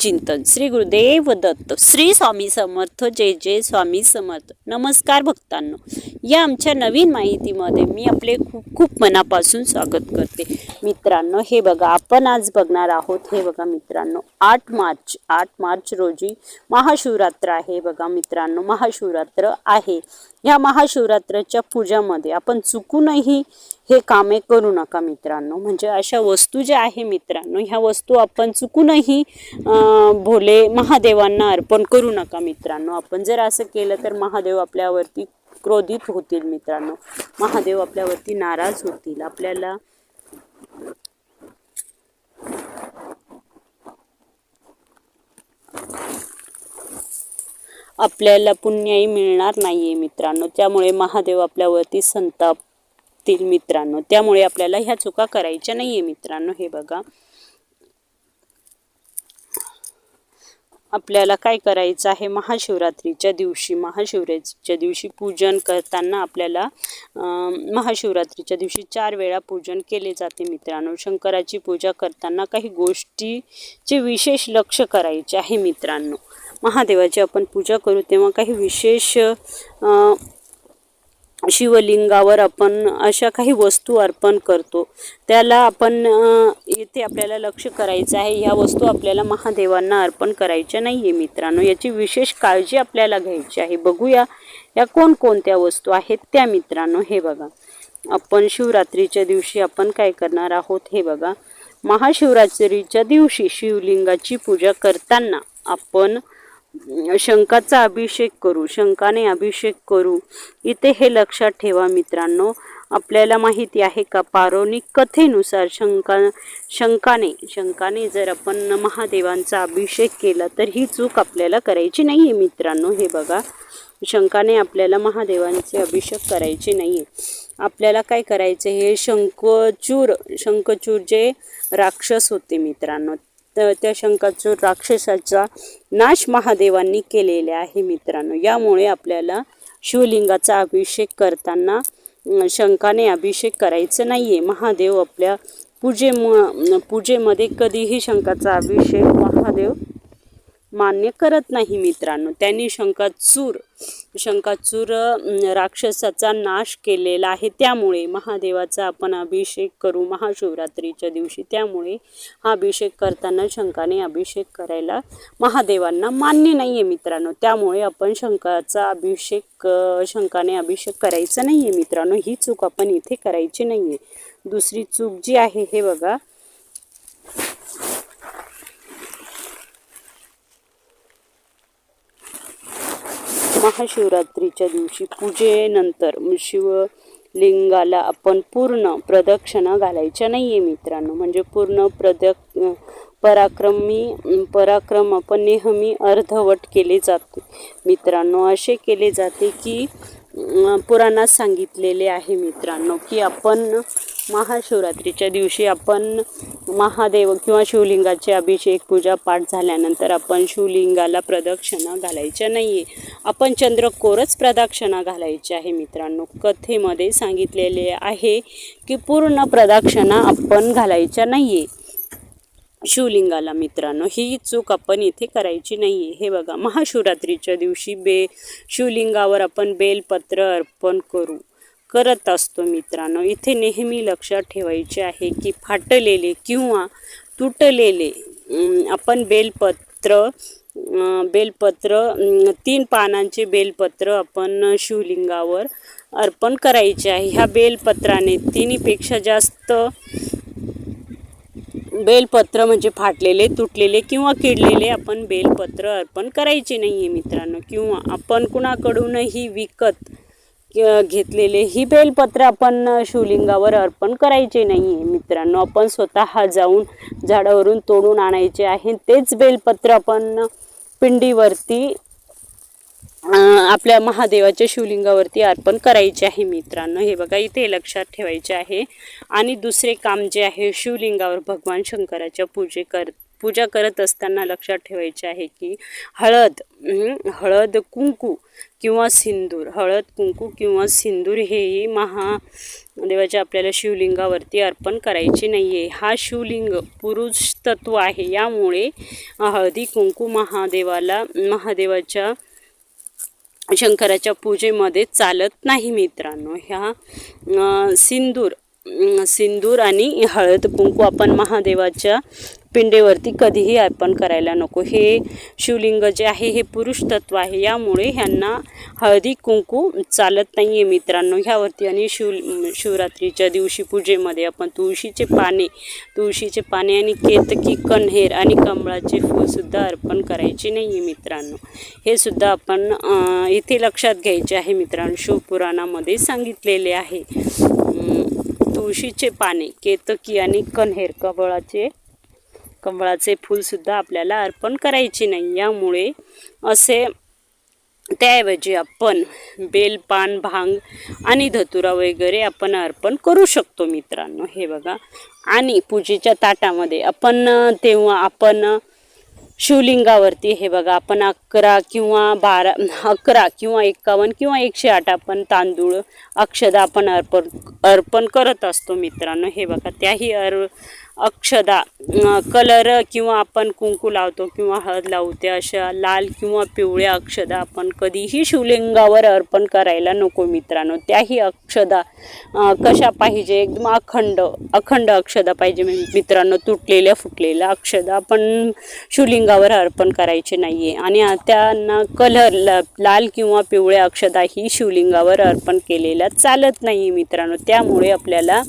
चिंतन. श्री गुरुदेव दत्त श्री स्वामी समर्थ जय जय स्वामी समर्थ. नमस्कार भक्तांनो. या आमच्या नवीन माहितीमध्ये मी आपले खूप खूप मनापासून स्वागत करते. मित्रांनो हे बघा आपण आज बघणार आहोत हे बघा मित्रांनो आठ मार्च आठ मार्च रोजी महाशिवरात्र आहे बघा मित्रांनो महाशिवरात्र आहे. या महाशिवरात्राच्या पूजामध्ये आपण चुकूनही हे कामे करू नका मित्रांनो. म्हणजे अशा वस्तू ज्या आहे मित्रांनो ह्या वस्तू आपण चुकूनही अं, भोले महादेवांना अर्पण करू नका मित्रांनो. आपण जर असं केलं तर महादेव आपल्यावरती क्रोधित होतील मित्रांनो. महादेव आपल्यावरती नाराज होतील. आपल्याला आपल्याला पुण्याही मिळणार नाहीये मित्रांनो. त्यामुळे महादेव आपल्यावरती संतापतील मित्रांनो. त्यामुळे आपल्याला ह्या चुका करायच्या नाहीये मित्रांनो. हे बघा. आपल्याला काय करायचं आहे? महाशिवरात्रीच्या दिवशी महाशिवरात्रीच्या दिवशी पूजन करताना आपल्याला महाशिवरात्रीच्या दिवशी चार वेळा पूजन केले जाते मित्रांनो. शंकराची पूजा करताना काही गोष्टीचे विशेष लक्ष करायचे आहे मित्रांनो. महादेवाची आपण पूजा करू तेव्हा काही विशेष शिवलिंगावर आपण अशा काही वस्तू अर्पण करतो. त्याला आपण येथे आपल्याला लक्ष करायचं आहे. ह्या वस्तू आपल्याला महादेवांना अर्पण करायच्या नाही आहे मित्रांनो. याची विशेष काळजी आपल्याला घ्यायची आहे. बघूया या कोणकोणत्या वस्तू आहेत त्या मित्रांनो. हे बघा. आपण शिवरात्रीच्या दिवशी आपण काय करणार आहोत? हे बघा. महाशिवरात्रीच्या दिवशी शिवलिंगाची पूजा करताना आपण शंकाचा अभिषेक करू शंकाने अभिषेक करू. इथे हे लक्षात ठेवा मित्रांनो आपल्याला माहिती आहे का पारौणिक कथेनुसार शंका शंकाने शंकाने जर आपण महादेवांचा अभिषेक केला तर ही चूक आपल्याला करायची नाही आहे मित्रांनो. हे बघा शंकाने आपल्याला महादेवांचे अभिषेक करायचे नाही आहे आपल्याला काय करायचं हे शंखचूर शंखचूर जे राक्षस होते मित्रांनो तर त्या शंकाचो राक्षसाचा नाश महादेवांनी केलेला आहे मित्रांनो. यामुळे आपल्याला शिवलिंगाचा अभिषेक करताना शंकाने शंखाने अभिषेक करायचं नाही आहे महादेव आपल्या पूजेम पूजेमध्ये कधीही शंकाचा अभिषेक महादेव मान्य करत नाही मित्रांनो. त्यांनी शंकाचूर शंकाचूर राक्षसाचा नाश केलेला आहे. त्यामुळे महादेवाचा आपण अभिषेक करू महाशिवरात्रीच्या दिवशी. त्यामुळे हा अभिषेक करताना शंकाने अभिषेक करायला महादेवांना मान्य नाही आहे मित्रांनो. त्यामुळे आपण शंकाचा अभिषेक शंकाने अभिषेक करायचा नाही आहे मित्रांनो. ही चूक आपण इथे करायची नाही आहे दुसरी चूक जी आहे हे बघा. महाशिवरात्रीच्या दिवशी पूजेनंतर शिवलिंगाला आपण पूर्ण प्रदक्षिणा घालायच्या नाही आहे मित्रांनो. म्हणजे पूर्ण प्रदक पराक्रमी पराक्रम आपण नेहमी अर्धवट केले जाते. मित्रांनो असे केले जाते की पुराणात सांगितलेले आहे मित्रांनो की आपण महाशिवरात्रीच्या दिवशी आपण महादेव किंवा शिवलिंगाचे अभिषेक पूजा पाठ झाल्यानंतर आपण शिवलिंगाला प्रदक्षिणा घालायच्या नाही आहे आपण चंद्रकोरच प्रदक्षिणा घालायची आहे मित्रांनो. कथेमध्ये सांगितलेले आहे की पूर्ण प्रदक्षिणा आपण घालायच्या नाही आहे शिवलिंगाला मित्रांनो. ही चूक आपण इथे करायची नाही आहे हे बघा महाशिवरात्रीच्या दिवशी बे शिवलिंगावर आपण बेलपत्र अर्पण करू. करत असतो मित्रांनो. इथे नेहमी लक्षात ठेवायचे आहे की फाटलेले किंवा तुटलेले आपण बेलपत्र बेलपत्र तीन पानांचे बेलपत्र आपण शिवलिंगावर अर्पण करायचे आहे. ह्या बेलपत्राने तिन्हीपेक्षा जास्त बेलपत्र म्हणजे फाटलेले तुटलेले किंवा किडलेले आपण बेलपत्र अर्पण करायचे नाही आहे मित्रांनो. किंवा आपण कुणाकडूनही विकत घेतलेले ही बेलपत्र आपण शिवलिंगावर अर्पण करायचे नाही आहे मित्रांनो. आपण स्वतः जाऊन झाडावरून तोडून आणायचे आहे. तेच बेलपत्र आपण पिंडीवरती आपल्या महादेवाच्या शिवलिंगावरती अर्पण करायचे आहे मित्रांनो. हे बघा इथे लक्षात ठेवायचे आहे. आणि दुसरे काम जे आहे शिवलिंगावर भगवान शंकराच्या पूजे कर पूजा करत असताना लक्षात ठेवायचे आहे की हळद हळद कुंकू किंवा सिंदूर. हळद कुंकू किंवा सिंदूर हेही महादेवाच्या आपल्याला शिवलिंगावरती अर्पण करायचे नाही आहे हा शिवलिंग पुरुष तत्व आहे. यामुळे हळदी कुंकू महादेवाला महादेवाच्या शंकराच्या पूजेमध्ये चालत नाही मित्रांनो. ह्या सिंदूर सिंदूर आणि हळद कुंकू आपण महादेवाच्या पिंडेवरती कधीही अर्पण करायला नको. हे शिवलिंग जे आहे हे पुरुष तत्व आहे. यामुळे ह्यांना हळदी कुंकू चालत नाही आहे मित्रांनो. ह्यावरती आणि शिव शिवरात्रीच्या दिवशी पूजेमध्ये आपण तुळशीचे पाने तुळशीचे पाने आणि केतकी कण्हेर आणि कमळाचे फुलसुद्धा अर्पण करायचे नाही आहे मित्रांनो. हे सुद्धा आपण इथे लक्षात घ्यायचे आहे मित्रांनो. शिवपुराणामध्ये सांगितलेले आहे. तुळशीचे पाने केतकी आणि कण्हेर कमळाचे कमळाचे फूलसुद्धा आपल्याला अर्पण करायचे नाही. यामुळे असे त्याऐवजी आपण बेलपान भांग आणि धतुरा वगैरे आपण अर्पण करू शकतो मित्रांनो. हे बघा. आणि पूजेच्या ताटामध्ये आपण तेव्हा आपण शिवलिंगावरती हे बघा आपण अकरा किंवा बारा अकरा किंवा एक्कावन्न किंवा एकशे आठ आपण तांदूळ अक्षदा आपण अर्पण अर्पण करत असतो मित्रांनो. हे बघा त्याही अर अक्षदा कलर किंवा आपण कुंकू लावतो किंवा हळद लावते अशा लाल किंवा पिवळ्या अक्षदा आपण कधीही शिवलिंगावर अर्पण करायला नको मित्रांनो. त्याही अक्षदा कशा पाहिजे? एकदम अखंड अखंड अक्षदा पाहिजे म्हणजे मित्रांनो. तुटलेल्या फुटलेल्या अक्षदा आपण शिवलिंगावर अर्पण करायचे नाही आहे आणि त्यांना कलर लाल किंवा पिवळ्या अक्षदा ही शिवलिंगावर अर्पण केलेल्या चालत नाही मित्रांनो. त्यामुळे आपल्याला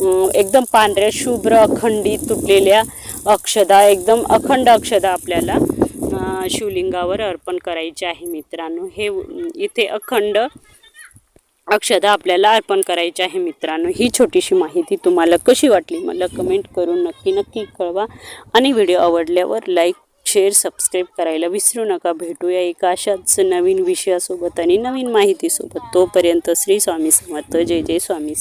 एकदम पांढऱ्या शुभ्र अखंडित तुटलेल्या अक्षदा एकदम अखंड अक्षदा आपल्याला शिवलिंगावर अर्पण करायचे आहे मित्रांनो. हे इथे अखंड अक्षदा आपल्याला अर्पण करायची आहे मित्रांनो. ही छोटीशी माहिती तुम्हाला कशी वाटली मला कमेंट करून नक्की नक्की कळवा. आणि व्हिडिओ आवडल्यावर लाईक शेअर सबस्क्राईब करायला विसरू नका. भेटूया एका अशाच नवीन विषयासोबत आणि नवीन माहितीसोबत. तोपर्यंत श्री स्वामी समर्थ. जय जय स्वामी